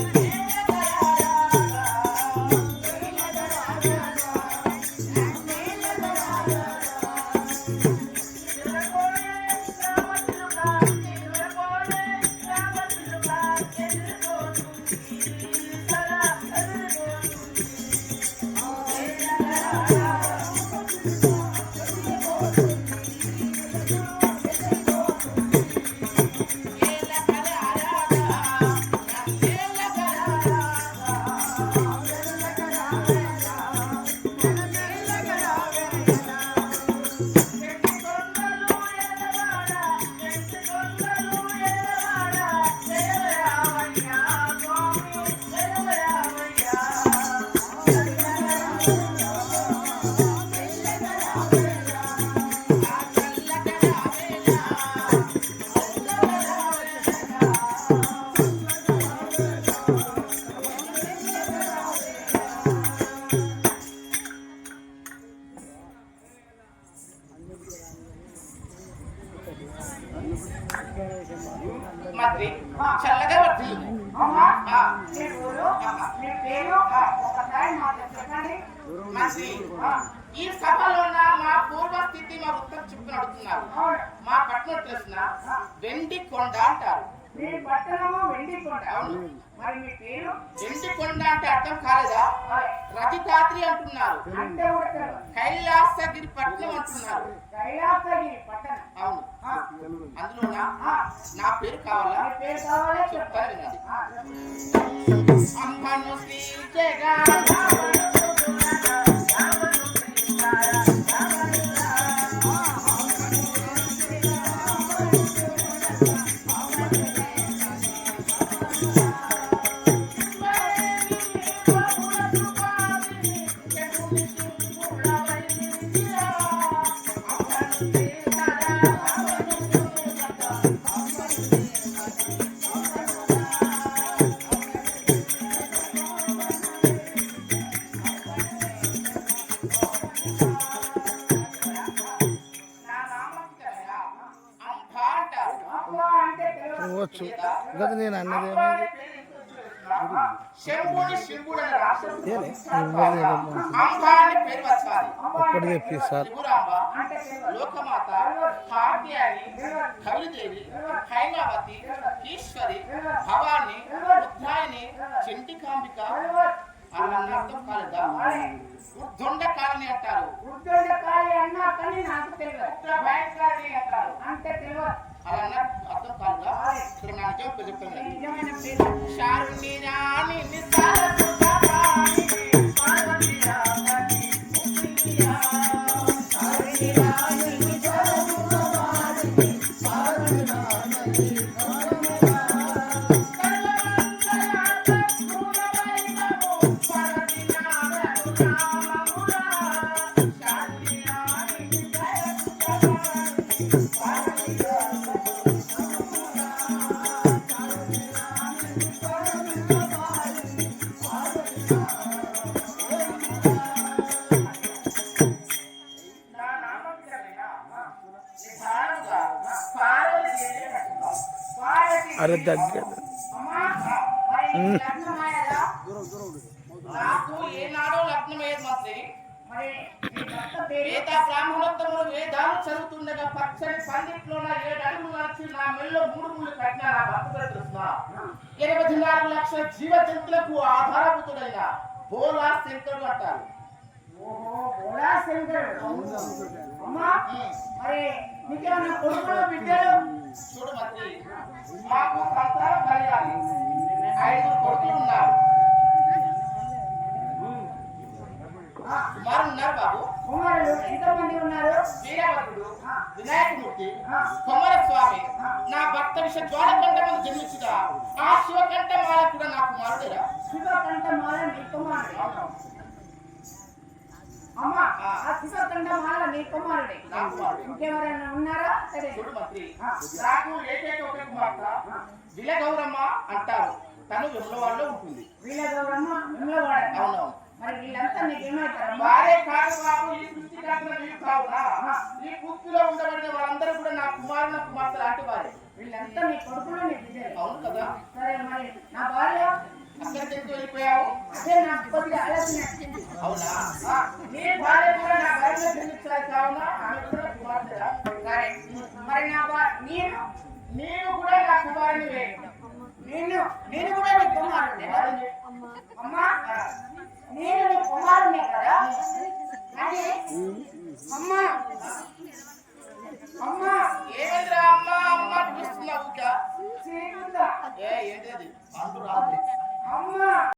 Boom. మంత్రి. చల్లగా వర్తిల్లు. మీ ఊరు, మీ పేరు ఒకసారి మాకు చెప్పండి మంత్రి ఈ సభలో మా పూర్వస్థితి మా ఉత్తరం చెప్పుకుని అడుగుతున్నారు. మా పట్టణం తెలిసిన వెండి కొండ అంటారు. మీ పట్టణము వెండికొండ అవును. మరి మీ పేరు? వెండి కొండ అంటే అర్థం కాలేదా? రజితాద్రి అంటున్నారు. కైలాసగిరి పట్నం అంటున్నారు. కైలాసగిరి పట్టణం. అవును. ఆ, నా పేరు కావాలా? చెప్తాను వినండి. అంబను శ్రీ జగన్ నా కదా అంటే నేను అన్నది ఏమైంది? ఒక్కటి చెప్పి సార్. త్రిపురాంబ అంటే తెలియదు. లోకమాత కవిదేవి హైమావతి ఈశ్వరి భవాని రుద్రాయని చండికాంబిక అన్న అర్థం కాలేదా? కాలని అంటారు. ఉద్యోగ ఖాళీ అన్నా కానీ నాకు తెలియదు. అలా ఇక్కడ చెప్తాను అరే దగ్గర నాకు ఏనాడో మంత్రి మరి వేద బ్రాహ్మణోత్తములు వేదాలు చదువుతుండగా పచ్చని పండిట్లోన ఏడు అడుగులు నడిచి నా మెల్లో మూడు ముళ్ళు కట్టిన నా నాలుగు లక్షల జీవ జంతువులకు ఆధారభూతుడైన బోలా శంకరుడు అంటారు ఓహో శంకరుడు. అమ్మా మరి నీకేమన్నా కొడుకులు బిడ్డలు? చూడు మంత్రి మాకు సంతానం కలిగాలి ఐదుగురు కొడుకులు ఉన్నారు. కుమారులు ఉన్నారు బాబు. కుమారులు ఎంతమంది ఉన్నారు. వీరభద్రుడు వినాయకమూర్తి కుమారస్వామి నా భక్త విష జ్వాలకంఠములు జన్మించుగా ఆ శివకంఠ మాల కూడా నా కుమారుడేరా. శివకంఠ మాల నీ కుమారుడే. అమ్మా ఆ శివకంఠ మాల నీ కుమారుడే. ఇంకెవరైనా ఉన్నారా? సరే. చూడు మంత్రి నాకు ఏకైక ఒక కుమార్తె విల గౌరమ్మ అంటారు. తను విమలవాడలో ఉంటుంది. వీళ్ళ గౌరమ్మ విమలవాడ అవునవును. మరి వీళ్ళంతా నీకేమవుతారమ్మా వారే కాదు బాబు ఈ సృష్టికర్త నీవు కావునా ఈ పూర్తిలో ఉండబడిన వాళ్ళందరూ కూడా నా కుమారుల కుమార్తె లాంటి వారే. వీళ్ళంతా నీ కొడుకులు నీ బిడ్డలు. అవును కదా. సరే మరి నా భార్య? వెళ్ళిపోయావు? నేను నాకు కొద్దిగా ఆలోచన అవునా మీ భార్య కూడా నా భార్య చెందించాలి కావున ఆమె కూడా కుమార్తె సరే మరి నా నేను నేను కూడా నా కుమారుని నేను నేను కూడా నీ కుమారుని అమ్మా నేను నీ కుమారుని కదా కానీ అమ్మా అమ్మా ఏమైందిరా అమ్మా అమ్మ అనిపిస్తుందా ఊట ఏ ఏంటది అమ్మా